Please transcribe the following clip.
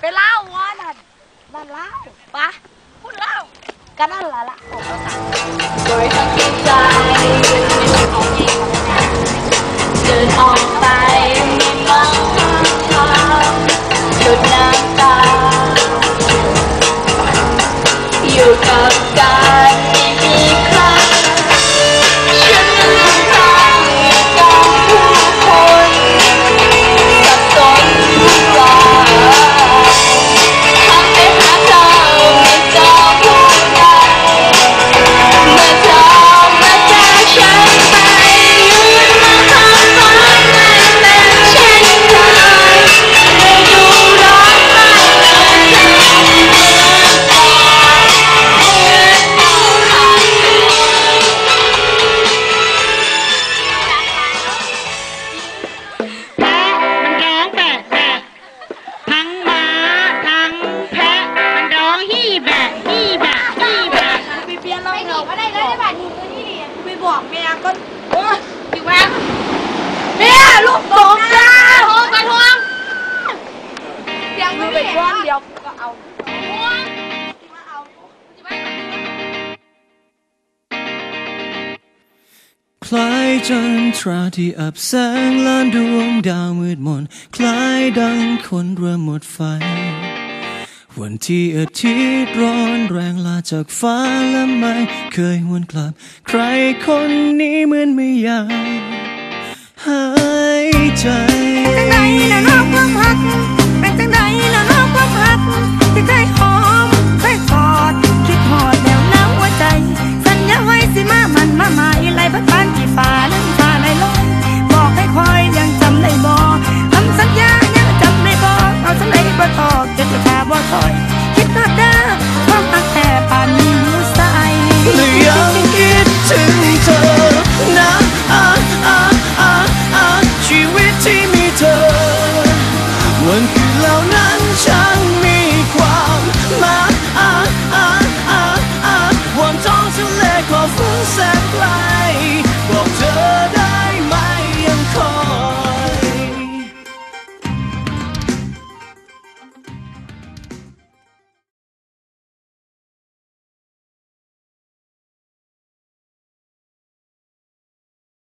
ไปเล่าวะนั่นนั่นเล่าปะพูดเล่ากันนั่นละละโอ้ภาษาโดยทั้งใจเดินออกไปไม่มองทางหยุดน้ำ กแม่ก็โอ้ยอยู่แม่แม่ลูกตกจ้าโอ้กระทวงเสียงไม่ไปก้อนเดียวก็เอาทวงมาเอาจะไปกับทวงคล้ายจันทราที่อับแสงล้านดวงดาวมืดมน คล้ายดังคนเริ่มหมดไฟ วันที่อาทิตย์ร้อนแรงลาจากฟ้าและไม่เคยหวนกลับ ใครคนนี้เหมือนไม่อยากหายใจเป็นจังไดแล้วนอกความพัก เป็นจังไดแล้วนอกความพักที่เคยหอมเคยกอดคิดหอดแล้วน้ำหัวใจ สัญญาไว้สิมามันมาหมายไหลพัดผ่านกี่ฟ้านั้นฟ้าไหลลอยบอกให้คอยยังจำได้บ่คำสัญญายังจำได้บ่เอาสัญญาบ่ทอกจะจะพาบ่ทอ no.